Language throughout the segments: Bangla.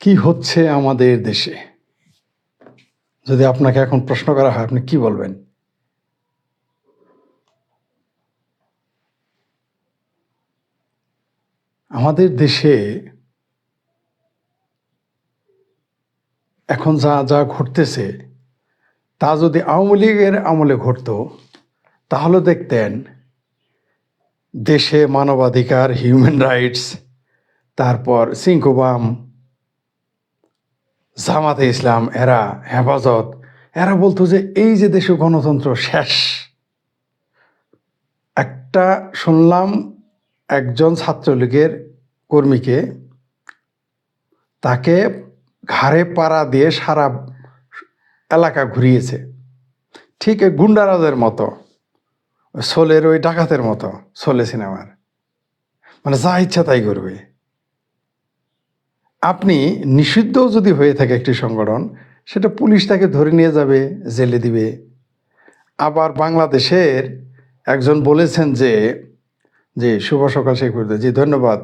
কি হচ্ছে আমাদের দেশে? যদি আপনাকে এখন প্রশ্ন করা হয়, আপনি কি বলবেন? আমাদের দেশে এখন যা যা ঘটতেছে, তা যদি আওয়ামী লীগের আমলে ঘটতো, তাহলে দেখতেন দেশে মানবাধিকার হিউম্যান রাইটস তারপর সিংকুবাম জামাতে ইসলাম, এরা হেফাজত, এরা বলতো যে এই যে দেশে গণতন্ত্র শেষ। একটা শুনলাম একজন ছাত্রলীগের কর্মীকে তাকে ঘাড়ে পাড়া দিয়ে সারা এলাকা ঘুরিয়েছে। ঠিক গুন্ডারাজের মতো, সোলের ওই ডাকাতের মতো, সোলে সিনেমার। মানে যা ইচ্ছা তাই করবে। আপনি নিষিদ্ধও যদি হয়ে থাকে একটি সংগঠন, সেটা পুলিশ তাকে ধরে নিয়ে যাবে, জেলে দিবে। আবার বাংলাদেশের একজন বলেছেন যে যে শুভ সকাল শেখ জি, ধন্যবাদ,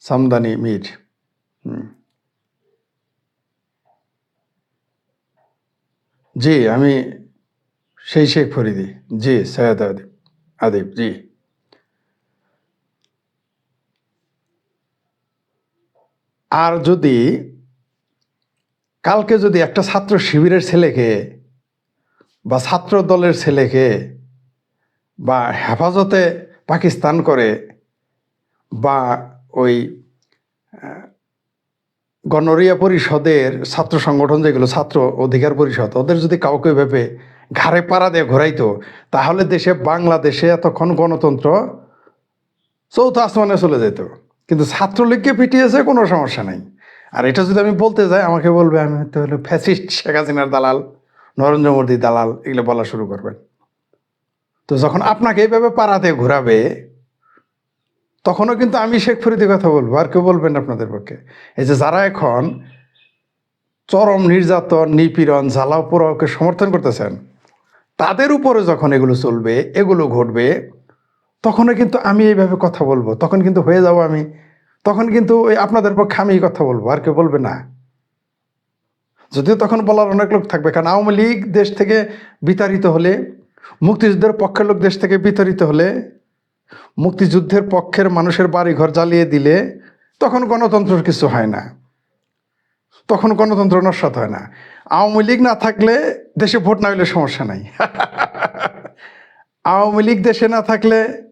সামদানি মির। জি, আমি সেই শেখ ফরিদি, জি, সৈয়দ আদিব আদিব, জি। আর যদি কালকে যদি একটা ছাত্র শিবিরের ছেলেকে বা ছাত্র দলের ছেলেকে বা হেফাজতে পাকিস্তান করে বা ওই গণরিয়া পরিষদের ছাত্র সংগঠন যেগুলো ছাত্র অধিকার পরিষদ, ওদের যদি কাউকে ভেবে ঘাড়ে পাড়া দিয়ে ঘোরাইতো, তাহলে দেশে বাংলাদেশে এতক্ষণ গণতন্ত্র চৌথ আসমানে চলে যেত। কিন্তু ছাত্রলীগকে পিটিয়েছে কোনো সমস্যা নাই। আর এটা যদি আমি বলতে যাই, আমাকে বলবে, আমি তো হলো ফ্যাসিস্ট শেখ হাসিনার দালাল, নরেন্দ্র মোদী দালাল, এগুলো বলা শুরু করবেন। তো যখন আপনাকে এইভাবে পাড়াতে ঘোরাবে, তখনও কিন্তু আমি শেখ ফরিদের কথা বলব, আর কেউ বলবেন আপনাদের পক্ষে। এই যে যারা এখন চরম নির্যাতন, নিপীড়ন, জ্বালাও পোড়াওকে সমর্থন করতেছেন, তাদের উপরে যখন এগুলো চলবে, এগুলো ঘটবে তখনও কিন্তু আমি এইভাবে কথা বলব। তখন কিন্তু হয়ে যাব আমি। তখন কিন্তু ওই আপনাদের পক্ষে আমি কথা বলব, আর কেউ বলবে না। যদিও তখন বলার অনেক লোক থাকবে, কারণ আওয়ামী লীগ দেশ থেকে বিতাড়িত হলে, মুক্তিযুদ্ধের পক্ষের লোক দেশ থেকে বিতাড়িত হলে, মুক্তিযুদ্ধের পক্ষের মানুষের বাড়ি ঘর জ্বালিয়ে দিলে তখন গণতন্ত্রের কিছু হয় না। তখন গণতন্ত্র নস্বাত হয় না। আওয়ামী লীগ না থাকলে দেশে ভোট না হলে সমস্যা নাই। আওয়ামী লীগ দেশে না থাকলে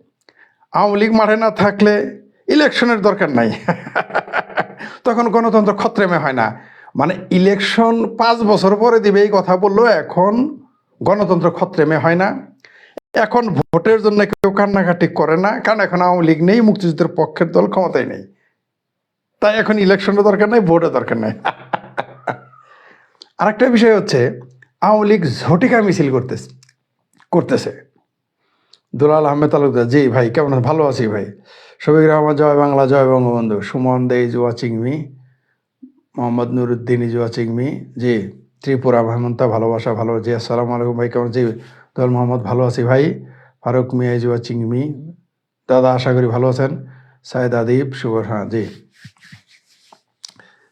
আওয়ামী লীগ মাঠে না থাকলে ইলেকশনের দরকার নাই। তখন গণতন্ত্র খত্রেমে হয় না। মানে ইলেকশন পাঁচ বছর পরে দিবে এই কথা বলল এখন গণতন্ত্র খত্রেমে হয় না। এখন ভোটের জন্য কেউ কান্নাকাটি করে না, কারণ এখন আওয়ামী লীগ নেই, মুক্তিযুদ্ধের পক্ষের দল ক্ষমতায় নেই। তাই এখন ইলেকশনের দরকার নাই, ভোটের দরকার নাই। আরেকটা বিষয় হচ্ছে, আওয়ামী লীগ ঝটিকা মিছিল করতেছে করতেছে। দুলাল আহমেদ তালুকদার, জি ভাই, কেমন? ভালো আছি ভাই। শফিক রহমান, জয় বাংলা, জয় Bangabandhu. Suman Dey is watching me. Mohammad Nuruddin is watching me. জি, ত্রিপুরা হেমন্তা ভালোবাসা, ভালো। জি, আসসালামু আলাইকুম ভাই, কেমন? জি, দুলাল মোহাম্মদ, ভালো আছি ভাই। Faruk Mia is watching me. দাদা, আশা করি ভালো আছেন। সাইদ আদিব শুভ হ্যাঁ জি।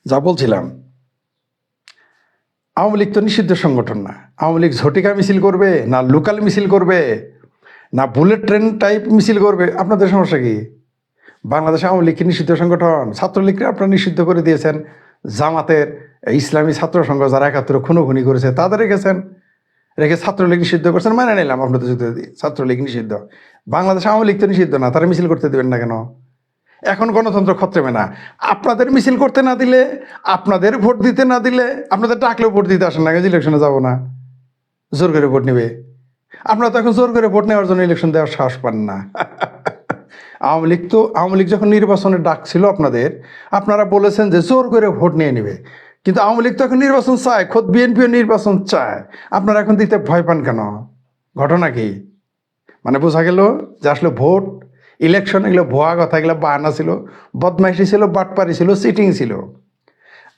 যা বলছিলাম, আওয়ামী লীগ তো নিষিদ্ধ সংগঠন না। আওয়ামী লীগ ঝটিকা মিছিল করবে না, লোকাল মিছিল করবে? না বুলেট ট্রেন টাইপ মিছিল করবে, আপনাদের সমস্যা কি? বাংলাদেশ আওয়ামী লীগ নিষিদ্ধ সংগঠন, ছাত্রলীগকে আপনারা নিষিদ্ধ করে দিয়েছেন। জামাতের ইসলামী ছাত্র সংঘ যারা একাত্তরে খুনোখুনি করেছে, তাদের রেখেছেন। রেখে ছাত্রলীগ নিষিদ্ধ করছেন মানে নিলাম, আপনাদের যুক্তি ছাত্রলীগ নিষিদ্ধ। বাংলাদেশ আওয়ামী লীগ তো নিষিদ্ধ না, তারা মিছিল করতে দেবেন না কেন? এখন গণতন্ত্র খত্রেমে না। আপনাদের মিছিল করতে না দিলে, আপনাদের ভোট দিতে না দিলে, আপনাদের ডাকলেও ভোট দিতে আসেন না ইলেকশনে যাব না। জোর করে ভোট নেবে। আপনারা তো এখন জোর করে ভোট নেওয়ার জন্য ইলেকশন দেওয়ার সাহস পান না। আওয়ামী লীগ তো আওয়ামী লীগ যখন নির্বাচনে ডাক ছিল আপনাদের, আপনারা বলেছেন যে জোর করে ভোট নিয়ে নেবে। কিন্তু আওয়ামী লীগ তো এখন নির্বাচন চায়, খোদ বিএনপিও নির্বাচন চায়। আপনারা এখন দিতে ভয় পান কেন? ঘটনা কি? মানে বোঝা গেল যে আসলে ভোট ইলেকশন এগুলো ভুয়া কথা, এগুলো বাহানা ছিল, বদমাইশি ছিল, বাটপারি ছিল সিটিং ছিল।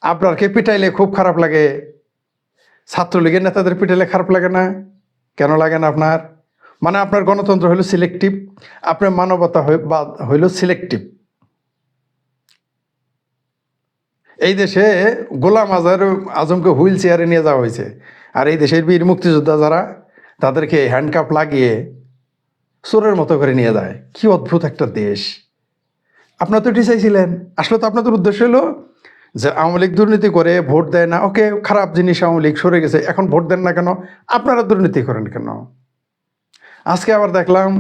আপনারকে পিটাইলে খুব খারাপ লাগে। ছাত্রলীগের নেতাদের পিটাইলে খারাপ লাগে না। কেন লাগে না আপনার? মানে আপনার গণতন্ত্র হইল সিলেক্টিভ আপনার মানবতা হইল সিলেক্টিভ এই দেশে গোলাম আজহার আজমকে হুইল চেয়ারে নিয়ে যাওয়া হয়েছে। আর এই দেশের বীর মুক্তিযোদ্ধা যারা, তাদেরকে হ্যান্ডকাপ লাগিয়ে চোরের মতো করে নিয়ে যায়। কি অদ্ভুত একটা দেশ। আপনার তো এটি চাইছিলেন। আসলে তো আপনাদের উদ্দেশ্য হলো যে আওয়ামী লীগ দুর্নীতি করে ভোট দেয় না, ওকে খারাপ জিনিস আওয়ামী লীগ সরে গেছে, এখন ভোট দেন না কেন? আপনারা দুর্নীতি করেন কেন? আজকে আবার দেখলাম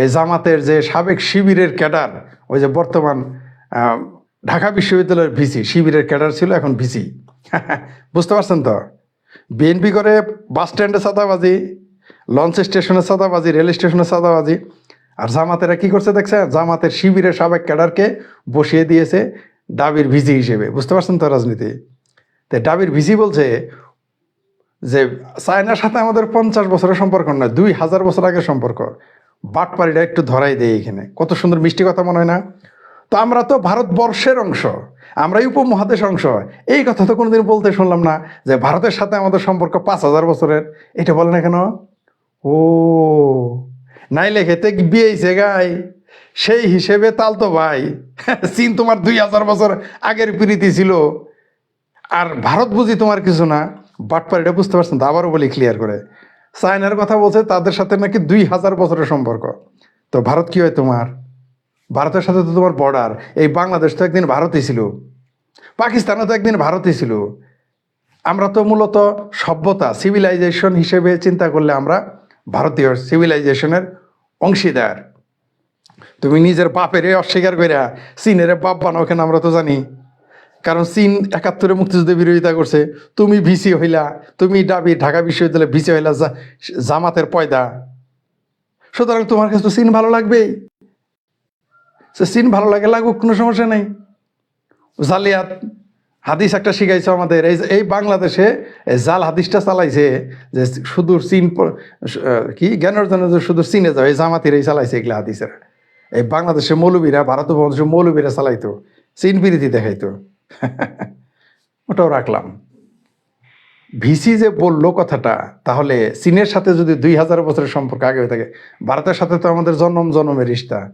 এই জামাতের যে সাবেক শিবিরের ক্যাডার, ওই যে বর্তমান ঢাকা বিশ্ববিদ্যালয়ের ভিসি, শিবিরের ক্যাডার ছিল, এখন ভিসি। বুঝতে পারছেন তো? বিএনপি করে বাস স্ট্যান্ডে সাদাবাজি লঞ্চ স্টেশনে সাদাবাজি রেল স্টেশনে সাদাবাজি আর জামাতেরা কি করছে দেখছে জামাতের শিবিরের সাবেক ক্যাডারকে বসিয়ে দিয়েছে ডাবির ভিজি হিসেবে, বুঝতে পারছেন তো রাজনীতি? তো ডাবির ভিজি বলছে যে চায়নার সাথে আমাদের পঞ্চাশ বছরের সম্পর্ক নয়, দুই হাজার বছর আগের সম্পর্ক। বাটপাড়িটা একটু ধরাই দেয় এখানে। কত সুন্দর মিষ্টি কথা মনে হয় না? তো আমরা তো ভারতবর্ষের অংশ, আমরাই উপমহাদেশ অংশ। এই কথা তো কোনোদিন বলতে শুনলাম না যে ভারতের সাথে আমাদের সম্পর্ক পাঁচ হাজার বছরের। এটা বলে না কেন? ও নাই লেখেতে বিয়েছে গাই? সেই হিসেবে তাল তো ভাই। চীন তোমার দুই হাজার বছর আগের প্রীতি ছিল। আর ভারত বুঝি তোমার কিছু না। বাটপার এটা বুঝতে পারছেন আবারও বলি ক্লিয়ার করে। চায়নার কথা বলছে, তাদের সাথে নাকি দুই হাজার বছরের সম্পর্ক। তো ভারত কি হয় তোমার? ভারতের সাথে তো তোমার বর্ডার এই বাংলাদেশ তো একদিন ভারতই ছিল। পাকিস্তানও তো একদিন ভারতই ছিল। আমরা তো মূলত সভ্যতা সিভিলাইজেশন হিসেবে চিন্তা করলে আমরা ভারতীয় সিভিলাইজেশনের অংশীদার। তুমি নিজের বাপেরে অস্বীকার করিয়া চীনের বাপ বানাও কেন আমরা তো জানি। কারণ চীন একাত্তরে মুক্তিযুদ্ধের বিরোধিতা করছে। তুমি ভিসি হইলা, তুমি ডাবি, ঢাকা বিশ্ববিদ্যালয়ে ভিসি হইলা জামাতের পয়দা। সুতরাং তোমার কাছে তো চীন ভালো লাগবেই। সে চীন ভালো লাগে লাগুক, কোনো সমস্যা নেই। জালিয়াত হাদিস একটা শিখাইছে আমাদের। এই এই বাংলাদেশে এই জাল হাদিসটা চালাইছে যে শুধু চীন কি? জ্ঞান অর্জনের শুধু চীনে যাও, এই জামাতিরাই চালাইছে এগুলা হাদিসের। এই বাংলাদেশের মৌলবীরা, ভারত উপমহাদেশের মৌলবীরা চালাইতো, চীন বিরোধী দেখাইতো। ওটাও রাখলাম। ভিসি যে বলল কথাটা, তাহলে চীনের সাথে যদি দুই হাজার বছরের সম্পর্ক আগে হয়ে থাকে, ভারতের সাথে তো আমাদের জন্ম জন্মের রিস্তা।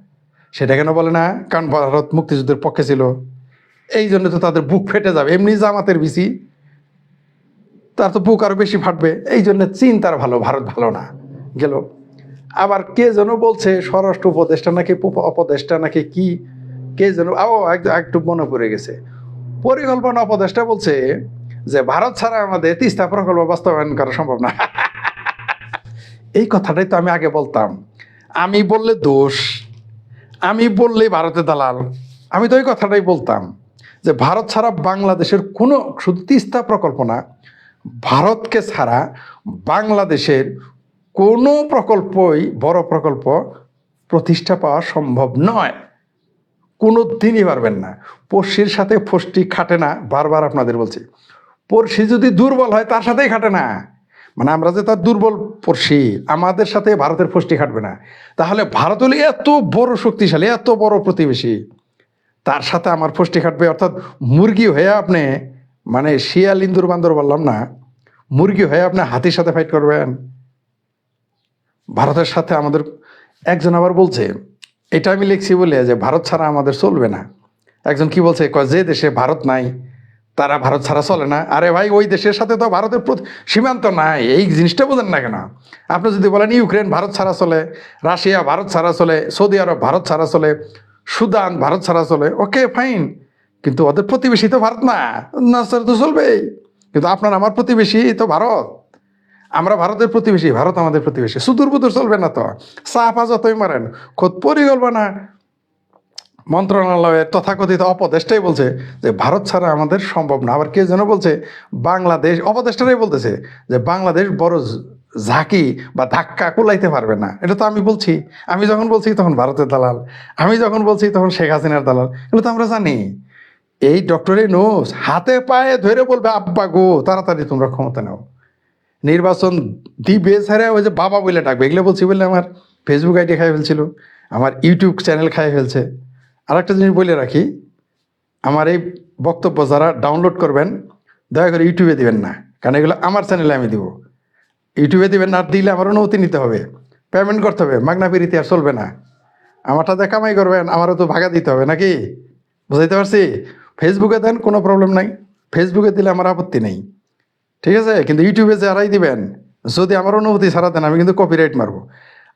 সেটা কেন বলে না? কারণ ভারত মুক্তিযুদ্ধের পক্ষে ছিল। এই জন্য তো তাদের বুক ফেটে যাবে। এমনি জামাতের ভিসি, তার তো বুক আরও বেশি ফাটবে। এই জন্য চীন তার ভালো, ভারত ভালো না। গেল। আবার কে যেন বলছে, স্বরাষ্ট্র উপদেষ্টা নাকি উপ- উপদেষ্টা নাকি কি, কে যেন, ও একটু মনে পড়ে গেছে। পরিকল্পনা উপদেষ্টা বলছে যে, ভারত ছাড়া আমাদের তিস্তা প্রকল্প বাস্তবায়ন করা সম্ভব না। এই কথাটাই তো আমি আগে বলতাম। আমি বললে দোষ, আমি বললে ভারতের দালাল। আমি তো ওই কথাটাই বলতাম যে, ভারত ছাড়া বাংলাদেশের কোনো, শুধু তিস্তা প্রকল্প না, ভারতকে ছাড়া বাংলাদেশের কোনো প্রকল্পই, বড় প্রকল্প প্রতিষ্ঠা পাওয়া সম্ভব নয়। কোনো দিনই পারবেন না। পড়শির সাথে ফষ্টি খাটে না, বারবার আপনাদের বলছি। পড়শি যদি দুর্বল হয়, তার সাথেই খাটে না। মানে আমরা যে তার দুর্বল পড়শি, আমাদের সাথে ভারতের ফষ্টি খাটবে না। তাহলে ভারত হলে এত বড় শক্তিশালী, এত বড় প্রতিবেশী। তার সাথে আমার ফষ্টি খাটবে, অর্থাৎ মুরগি হয়ে আপনি মানে শিয়াল ইন্দুর বান্দর বললাম না, মুরগি হয়ে আপনি হাতির সাথে ফাইট করবেন। ভারতের সাথে আমাদের একজন আবার বলছে, এটা আমি লিখছি বলে যে ভারত ছাড়া আমাদের চলবে না। একজন কি বলছে, কয়, যে দেশে ভারত নাই, তারা ভারত ছাড়া চলে না। আরে ভাই, ওই দেশের সাথে তো ভারতের সীমান্ত নাই, এই জিনিসটা বোঝেন না কেন? আপনি যদি বলেন, ইউক্রেন ভারত ছাড়া চলে, রাশিয়া ভারত ছাড়া চলে, সৌদি আরব ভারত ছাড়া চলে, সুদান ভারত ছাড়া চলে, ওকে, ফাইন। কিন্তু ওদের প্রতিবেশী তো ভারত না না তো চলবেই। কিন্তু আপনার আমার প্রতিবেশী তো ভারত। আমরা ভারতের প্রতিবেশী, ভারত আমাদের প্রতিবেশী। সুদূর বুদূর চলবে না তো। চাপা যতই মারেন খোদ পরিকল্পনা। মন্ত্রণালয়ের তথাকথিত অপদেষ্টাই বলছে যে, ভারত ছাড়া আমাদের সম্ভব না। আবার কে যেন বলছে, বাংলাদেশ অপদেষ্টারাই বলতেছে যে, বাংলাদেশ বড় ঝাঁকি বা ধাক্কা কুলাইতে পারবে না। এটা তো আমি বলছি। আমি যখন বলছি তখন ভারতের দালাল। আমি যখন বলছি তখন শেখ হাসিনার দালাল। এগুলো তো আমরা জানি। এই ডক্টরে নোস হাতে পায়ে ধরে বলবে, আব্বা গো, তাড়াতাড়ি তোমরা ক্ষমতা নাও। নির্বাচন দিবে ছাড়া ওই যে বাবা বলে ডাকবে। এগুলো বলছি বলে আমার ফেসবুক আইডি খাই ফেলছিল, আমার ইউটিউব চ্যানেল খাই ফেলছে। আর একটা জিনিস বলে রাখি, আমার এই বক্তব্য যারা ডাউনলোড করবেন, দয়া করে ইউটিউবে দিবেন না, কারণ এগুলো আমার চ্যানেলে আমি দিব। ইউটিউবে দিবেন না দিলে আমার অনুমতি নিতে হবে। পেমেন্ট করতে হবে মাগনা পিরিতি আর চলবে না। আমারটা দিয়ে কামাই করবেন, আমারও তো ভাগা দিতে হবে নাকি? বুঝাইতে পারছি? ফেসবুকে দেন, কোনো প্রবলেম নাই। ফেসবুকে দিলে আমার আপত্তি নেই। ঠিক আছে? কিন্তু ইউটিউবে যারাই দিবেন, যদি আমার অনুমতি ছাড়া দেন, আমি কিন্তু কপিরাইট মারবো।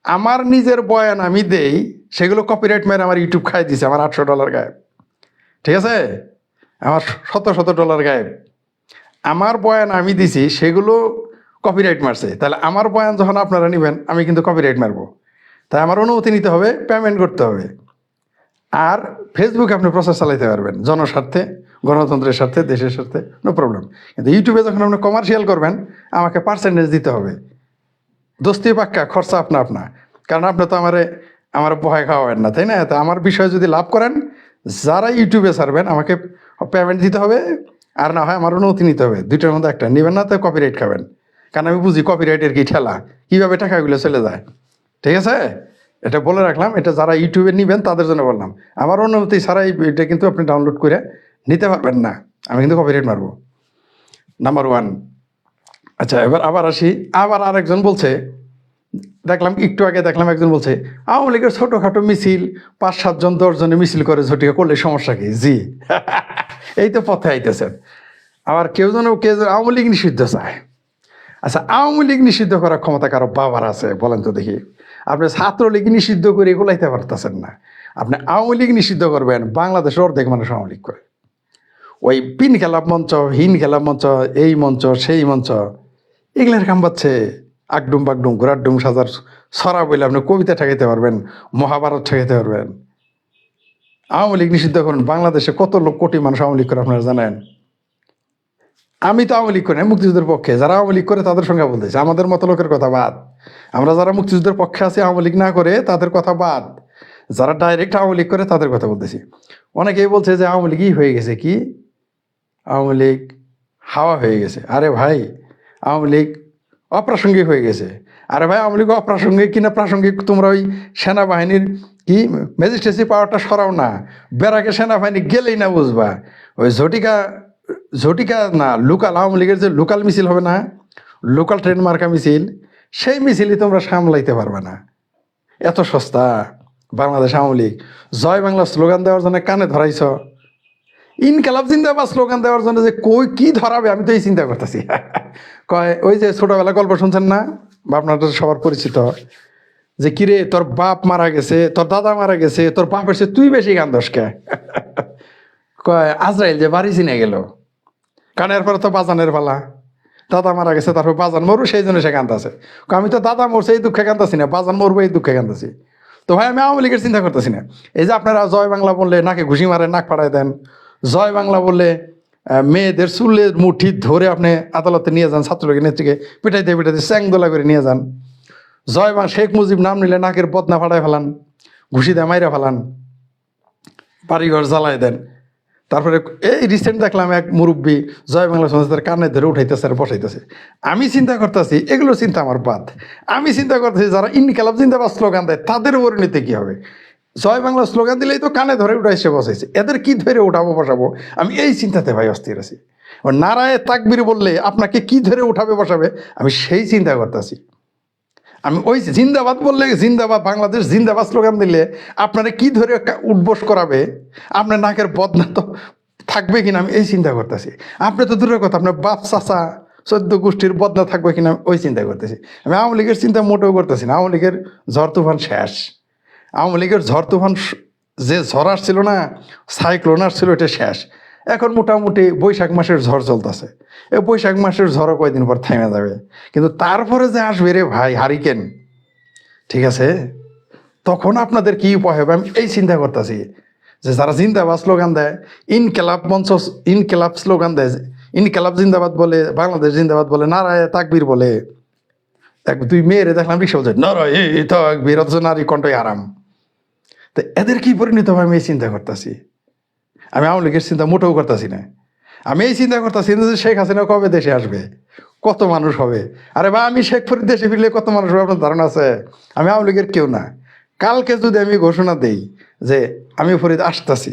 আমার নিজের বয়ান আমি দেই, সেগুলো কপিরাইট মেরে আমার ইউটিউব খাই দিছে, আমার আটশো ডলার গায়েব। ঠিক আছে? আমার শত শত ডলার গায়েব। আমার বয়ান আমি দিছি, সেগুলো কপিরাইট মারছে। তাহলে আমার বয়ান যখন আপনারা নেবেন, আমি কিন্তু কপিরাইট মারবো। তাই আমার অনুমতি নিতে হবে পেমেন্ট করতে হবে। আর ফেসবুকে আপনি প্রসেস চালাইতে পারবেন, জনস্বার্থে। গণতন্ত্রের স্বার্থে, দেশের স্বার্থে নো প্রবলেম কিন্তু ইউটিউবে যখন আপনি কমার্শিয়াল করবেন, আমাকে পার্সেন্টেজ দিতে হবে। দোস্তি পাক্কা, খরচা আপনা আপনা। কারণ আপনি তো আমারে, আমার ভয় খাওয়াবেন না, তাই না? তো আমার বিষয়ে যদি লাভ করেন, যারা ইউটিউবে ছাড়বেন, আমাকে পেমেন্ট দিতে হবে, আর না হয় আমার অনুমতি নিতে হবে। দুইটার মধ্যে একটা। নেবেন না তো কপিরাইট খাবেন। কারণ আমি বুঝি কপিরাইটের কি ঠেলা। কীভাবে টাকাগুলো চলে যায়। ঠিক আছে? এটা বলে রাখলাম। এটা যারা ইউটিউবে নেবেন, তাদের জন্য বললাম। আমার অনুমতি ছাড়াই এটা কিন্তু আপনি ডাউনলোড করে নিতে পারবেন না। আমি কিন্তু কপিরাইট মারবো। নাম্বার ওয়ান আচ্ছা এবার আবার আসি। আবার আরেকজন বলছে, দেখলাম একটু আগে দেখলাম একজন বলছে, আওয়ামী লীগের ছোটোখাটো মিছিল পাঁচ সাতজন দশজনে মিছিল করে ঝটিকা করলে সমস্যা কি? জি। এই তো পথে আইতেছেন। আবার কেউ যেন, কেউ আওয়ামী লীগ নিষিদ্ধ চায়। আচ্ছা আওয়ামী লীগ নিষিদ্ধ করার ক্ষমতা কারও বাবার আছে, বলেন তো দেখি। আপনি ছাত্রলীগ নিষিদ্ধ করে এগুলাইতে পারতেছেন না। আপনি আওয়ামী লীগ নিষিদ্ধ করবেন, বাংলাদেশের অর্ধেক মানুষ আওয়ামী লীগ করে। ওই পিন খেলা মঞ্চ, হিন খেলা মঞ্চ, এই মঞ্চ, সেই মঞ্চ, এগুলার কাম পাচ্ছে আগডুম বাগডুম ঘোরাডুম সাজার সরা বলে আপনি কবিতা ঠেকাইতে পারবেন, মহাভারত ঠেকাইতে পারবেন। আওয়ামী লীগ নিষিদ্ধ করুন, বাংলাদেশে কত লোক, কোটি মানুষ আওয়ামী লীগ করে, আপনারা জানেন? আমি তো আওয়ামী লীগ করি মুক্তিযুদ্ধের পক্ষে। যারা আওয়ামী লীগ করে, তাদের সঙ্গে বলতেছি আমাদের মতো লোকের কথা বাদ। আমরা যারা মুক্তিযুদ্ধের পক্ষে আছি, আওয়ামী লীগ না করে, তাদের কথা বাদ। যারা ডাইরেক্ট আওয়ামী লীগ করে, তাদের কথা বলতেছি। অনেকেই বলছে যে আওয়ামী লীগই হয়ে গেছে, কি? আওয়ামী লীগ হাওয়া হয়ে গেছে। আরে ভাই, আওয়ামী লীগ অপ্রাসঙ্গিক হয়ে গেছে। আরে ভাই, আওয়ামী লীগ অপ্রাসঙ্গিক কিনা প্রাসঙ্গিক? তোমরা ওই সেনাবাহিনীর কি ম্যাজিস্ট্রেসি পাওয়ারটা সরাও না। বেড়াকে সেনাবাহিনী গেলেই না বুঝবা। ওই ঝটিকা ঝটিকা না, লোকাল আওয়ামী লীগের যে লোকাল মিছিল হবে না, লোকাল ট্রেন মার্কা মিছিল, সেই মিছিলই তোমরা সামলাইতে পারবে না। এত সস্তা বাংলাদেশ আওয়ামী লীগ। জয় বাংলা স্লোগান দেওয়ার জন্য কানে ধরাইছ। ইনকালাব জিন্দাবাদ স্লোগান দেওয়ার জন্য যে কই কি ধরাবে, আমি তো এই চিন্তা করতেছি। কয়, ওই যে ছোটবেলা গল্প শুনছেন না? বা আপনাদের সবার পরিচিত। যে কিরে, তোর বাপ মারা গেছে, তোর দাদা মারা গেছে, তোর বাপের চেয়ে তুই বেশি গান দোষকে কয়, আজরাইল যে বাড়ি চিনে গেল। কারণ এরপরে তো বাজানের পালা। দাদা মারা গেছে, তারপর বাজান মরু, সেই জন্য সে কান্দাছে আমি তো দাদা মরছে, এই দুঃখে কান্দাছি না, বাজান মরবো, এই দুঃখে কান্দাছি তো ভাই, আমি আওয়ামী লীগের চিন্তা করতেছি না। এই যে আপনারা জয় বাংলা বললে নাকে ঘুষি মারে নাক পাড়ায় দেন। জয় বাংলা বলে মেয়েদের চুলের মুঠি ধরে আপনি আদালতে নিয়ে যান, ছাত্রলীগের নেত্রীকে পিটাইতে পিটাইতে চ্যাংদোলা করে নিয়ে যান। জয় বাং শেখ মুজিব নাম নিলে নাকের বদনা ফাটায় ফেলান, ঘুষি দিয়ে মাইরা ফেলান, বাড়িঘর জ্বালায় দেন। তারপরে এই রিসেন্ট দেখলাম এক মুরব্বী জয় বাংলা সংস্থার কানে ধরে উঠাইতেছে আর বসাইতেছে। আমি চিন্তা করতেছি এগুলো চিন্তা আমার বাদ। আমি চিন্তা করতেছি, যারা ইনকালাব জিন্দাবাদ স্লোগান দেয়, তাদের পরিণতি কী হবে? জয় বাংলা স্লোগান দিলেই তো কানে ধরে উঠাইছে বসাইছে। এদের কি ধরে উঠাবো বসাবো? আমি এই চিন্তাতে ভাই অস্থির আছি। ও নারায় তাকবির বললে আপনাকে কি ধরে উঠাবে বসাবে? আমি সেই চিন্তা করতেছি। আমি ওই জিন্দাবাদ বললে জিন্দাবাদ, বাংলাদেশ জিন্দাবাদ স্লোগান দিলে আপনারা কি ধরে উঠবোস করাবে? আপনার নাকের বদনা তো থাকবে কিনা? আমি এই চিন্তা করতেছি। আপনি তো দূরের কথা, আপনার বাপ, চাচা, চোদ্দ গোষ্ঠীর বদনা থাকবে কিনা? ওই চিন্তা করতেছি। আমি আওয়ামী লীগের চিন্তা মোটেও করতেছি না। আওয়ামী লীগের ঝড় তুফান শেষ। আওয়ামী লীগের ঝড় তুফান যে ঝড় আসছিল না সাইক্লোন আসছিল, এটা শেষ। এখন মোটামুটি বৈশাখ মাসের ঝড় চলতেছে। এই বৈশাখ মাসের ঝড়ও কয়েকদিন পর থেমে যাবে। কিন্তু তারপরে যে আসবে রে ভাই, হারিকেন, ঠিক আছে? তখন আপনাদের কি উপায় হবে? আমি এই চিন্তা করতেছি যে যারা জিন্দাবাদ স্লোগান দেয়, ইনকেলাব মঞ্চ, ইনকেলাব স্লোগান দেয়, ইনকেলাব জিন্দাবাদ বলে, বাংলাদেশ জিন্দাবাদ বলে, নারায় তাকবীর বলে, এক দুই মেয়েরে দেখলাম রিক্সা বলছে, নারায় নারী কণ্ঠই আরাম তো এদের কি পরিণত হবে আমি এই চিন্তা করতেছি? আমি আওয়ামী লীগের চিন্তা মোটেও করতেছি না। আমি এই চিন্তা করতেছি যে শেখ হাসিনা কবে দেশে আসবে? কত মানুষ হবে? আরে বা আমি শেখ ফরিদ দেশে ফিরলে কত মানুষ হবে আপনার ধারণা আছে? আমি আওয়ামী লীগের কেউ না। কালকে যদি আমি ঘোষণা দেই যে আমি ফরিদ আসতেছি,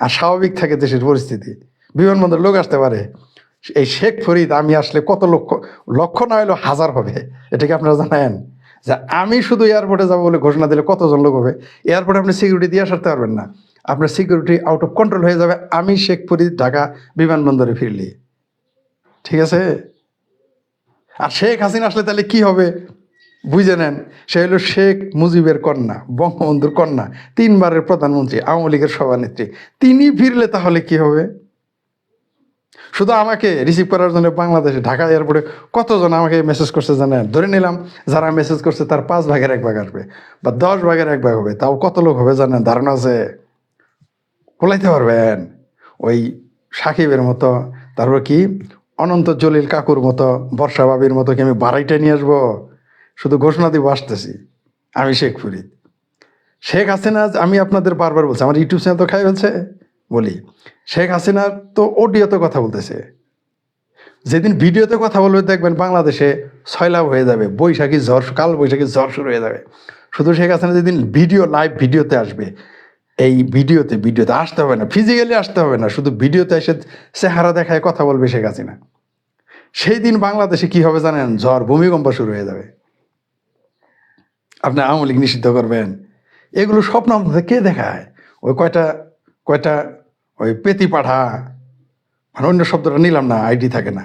আর স্বাভাবিক থাকে দেশের পরিস্থিতি, বিমানবন্দর লোক আসতে পারে, এই শেখ ফরিদ আমি আসলে কত লক্ষ লক্ষ না হলেও হাজার হবে। এটা কি আপনারা জানেন? যে আমি শুধু এয়ারপোর্টে যাব বলে ঘোষণা দিলে কতজন লোক হবে? এয়ারপোর্টে আপনি সিকিউরিটি দিয়ে সারতে পারবেন না। আপনার সিকিউরিটি আউট অফ কন্ট্রোল হয়ে যাবে। আমি শেখপুরি, ঢাকা বিমানবন্দরে ফিরলি। ঠিক আছে? আর শেখ হাসিনা আসলে তাহলে কি হবে? বুঝে নেন, সে হলো শেখ মুজিবের কন্যা, বঙ্গবন্ধুর কন্যা, তিনবারের প্রধানমন্ত্রী, আওয়ামী লীগের সভানেত্রী। তিনি ফিরলে তাহলে কি হবে? শুধু আমাকে রিসিভ করার জন্য বাংলাদেশে, ঢাকা এয়ারপোর্টে কতজন আমাকে মেসেজ করছে জানেন? ধরে নিলাম, যারা মেসেজ করছে তার পাঁচ ভাগের এক ভাগ আসবে বা দশ ভাগের এক ভাগ হবে। তাও কত লোক হবে জানেন? ধারণা আছে? কোলাইতে পারবেন? ওই সাকিবের মতো, তারপর কি? অনন্ত জলিল কাকুর মতো, বর্ষা বাবির মতো কি আমি বাড়াইটা নিয়ে আসব? শুধু ঘোষণা দিব, আসতেছি। আমি শেখ ফরিদ শেখ হাসিনা আমি আপনাদের বারবার বলছি, আমার ইউটিউব চ্যানেল তো খাই বলছে বলি, শেখ হাসিনা তো অডিওতে কথা বলতেছে। যেদিন ভিডিওতে কথা বলবে, দেখবেন বাংলাদেশে সয়লাভ হয়ে যাবে, বৈশাখী ঝড় কাল বৈশাখী ঝড় শুরু হয়ে যাবে। শুধু শেখ হাসিনা যেদিন ভিডিও, লাইভ ভিডিওতে আসবে, এই ভিডিওতে ভিডিওতে আসতে হবে না ফিজিক্যালি আসতে হবে না, শুধু ভিডিওতে এসে চেহারা দেখায় কথা বলবে শেখ হাসিনা। সেই দিন বাংলাদেশে কি হবে জানেন? ঝড়, ভূমিকম্প শুরু হয়ে যাবে। আপনি আওয়ামী লীগ নিষিদ্ধ করবেন। এগুলো স্বপ্ন আপনাদের কে দেখায়? ওই কয়টা কয়টা ওই পেতি পাঠা মানে অন্য শব্দটা নিলাম না, আইডি থাকে না।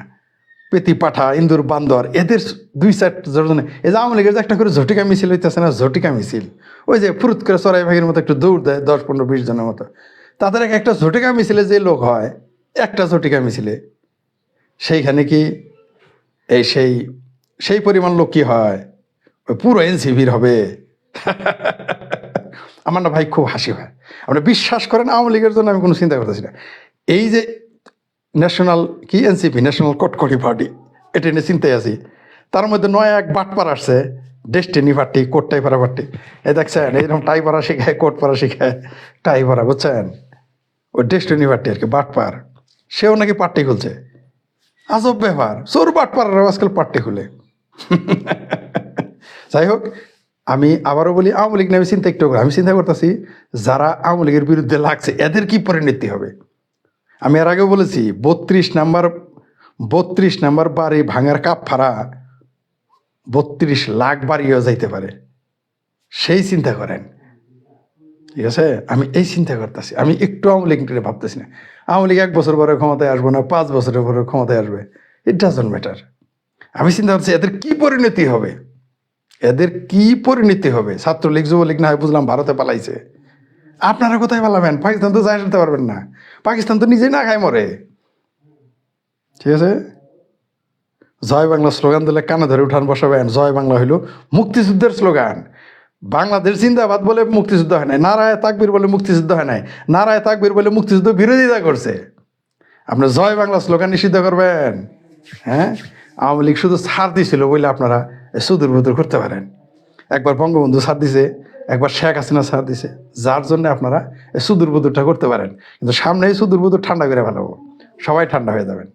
পেতি পাঠা, ইন্দুর বান্দর, এদের দুই চার জন। এই যে আওয়ামী লীগের যে একটা করে ঝটিকা মিছিল হইতেছে না, ঝটিকা মিছিল। ওই যে ফুরুত করে চড়াই ভাগের মতো একটু দৌড় দেয়, দশ, পনেরো, বিশ জনের মতো। তাদের এক একটা ঝটিকা মিছিলে যে লোক হয়, একটা ঝটিকা মিছিলে, সেইখানে কি এই সেই সেই পরিমাণ লোক কি হয়? ওই পুরো এনসিবির হবে। আমার না ভাই খুব হাসি হয়। আপনি বিশ্বাস করেন, আওয়ামী লীগের জন্য আমি কোনো চিন্তা করতেছি না। এই যে ন্যাশনাল কি এনসিপি ন্যাশনাল কটকটি পার্টি এটা নিয়ে চিন্তায় আছি। তার মধ্যে নয় এক বাটপার আসছে ডেস্টিনি পার্টি কোট টাই পাড়া পার্টি এই দেখছেন, এইরকম টাই পাড়া শিখায়, কোট পারা শিখায়, টাই পাড়া বুঝছেন? ওই ডেস্টিনি পার্টি আর কি বাটপার সেও নাকি পার্টি খুলছে। আজব ব্যাপার, চোর বাটপাড়ারও আজকাল পার্টি খুলে। যাই হোক আমি আবারও বলি, আওয়ামী লীগ নিয়ে আমি চিন্তা একটু। আমি চিন্তা করতেছি, যারা আওয়ামী লীগের বিরুদ্ধে লাগছে, এদের কি পরিণতি হবে? আমি এর আগেও বলেছি, বত্রিশ নাম্বার বত্রিশ নাম্বার বাড়ি ভাঙার কাপ ফাড়া, বত্রিশ লাখ বাড়িও যাইতে পারে। সেই চিন্তা করেন। ঠিক আছে? আমি এই চিন্তা করতেছি। আমি একটু আওয়ামী লীগ নিয়ে ভাবতেছি না। আওয়ামী লীগ এক বছর পরে ক্ষমতায় আসব না, পাঁচ বছরের পরে ক্ষমতায় আসবে। ইট ডাজন্ট ম্যাটার আমি চিন্তা করছি এদের কি পরিণতি হবে? এদের কি পরিণতি হবে? ছাত্রলীগ, যুবলীগ না হয় বুঝলাম ভারতে পালাইছে। আপনারা কোথায় পালাবেন? পাকিস্তান তো যাই যেতে পারবেন না। পাকিস্তান তো নিজেই না খায় মরে। ঠিক আছে? জয় বাংলা স্লোগান দিলে কানে ধরে উঠান বসাবেন। জয় বাংলা হইল মুক্তিযুদ্ধের স্লোগান। বাংলাদেশ জিন্দাবাদ বলে মুক্তিযুদ্ধ হয় নাই। নারায় তাকবীর বলে মুক্তিযুদ্ধ হয় নাই। নারায় তাকবীর বলে মুক্তিযুদ্ধ বিরোধিতা করছে। আপনি জয় বাংলা স্লোগান নিষিদ্ধ করবেন। হ্যাঁ? আওয়ামী লীগ শুধু ছাড় দিয়েছিল বলে আপনারা সুদূর বুদুর করতে পারেন। একবার বঙ্গবন্ধু সার দিছে, একবার শেখ হাসিনা সার দিছে, যার জন্য আপনারা সুদূর বুদুরটা করতে পারেন। কিন্তু সামনেই সুদূর বুদুর ঠান্ডা করে ফেলাবো। সবাই ঠান্ডা হয়ে যাবেন।